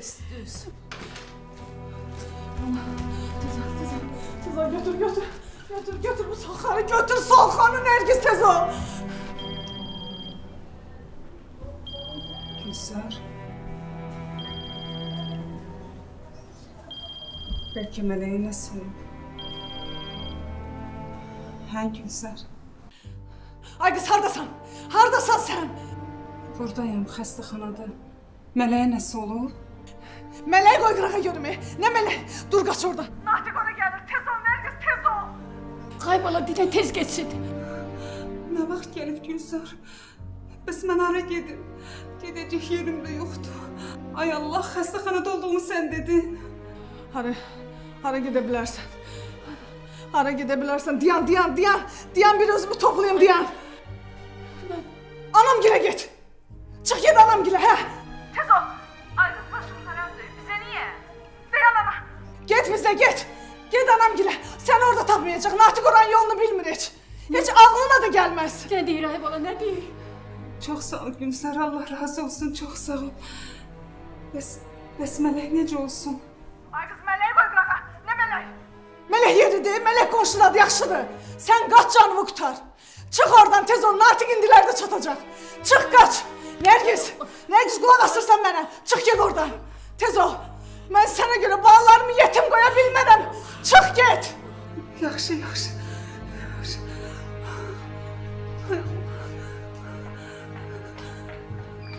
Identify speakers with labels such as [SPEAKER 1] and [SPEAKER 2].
[SPEAKER 1] Düz, düz.
[SPEAKER 2] Tezan götür götür. Götür götür bu Salkan'ı götür Salkan'ı Nergis Tezan.
[SPEAKER 3] Gülsar. Belki meleğe nasıl? Ha Gülsar.
[SPEAKER 2] Ay kız hardasan? Hardasan sen?
[SPEAKER 3] Buradayım xəstəxanada. Meleğe nasıl olur?
[SPEAKER 2] Meleği koy kırağa görme. Ne meleği? Dur kaç oradan. Nahtik ona gelir. Tezan Nergis Tezan.
[SPEAKER 1] Kaybola dile tez geçsin.
[SPEAKER 3] Nə vaxt gəlib Gülsar? Bəs mən hara gedim? Gedəcək yerim də yoxdur. Ay Allah, xəstəxanada olduğumu sən dedin.
[SPEAKER 2] Hara, hara gidebilirsen. Hara gidebilirsen. Diyan, diyan, diyan. Diyan bir özümü toplayayım diyan. Anam gire git. Çık git anam gire he.
[SPEAKER 4] Bize
[SPEAKER 2] git. Git anam gire. Sen orada tapmayacak. Natik oran yolunu bilmir hiç. Hiç aklına da gelmez.
[SPEAKER 1] Ne deyir Aybola ne deyir?
[SPEAKER 3] Çox sağ ol Gülsar, Allah razı olsun, çox sağ ol. Bəs, bəs mələk necə olsun?
[SPEAKER 4] Ay kız meleği koy kırağa. Ne meleği?
[SPEAKER 2] Melek yeridir, melek konşuladı yaxşıdır. Sen kaç canımı kurtar. Çık oradan tez ol, Natik indilerde çatacak. Çık kaç. Nergis, Nergis kulak asırsan bana. Çık git oradan. Tez ol. Ben sana göre bağlarımı yetim koyabilmeden çık git.
[SPEAKER 3] Yaxşı, yaxşı. yaxşı.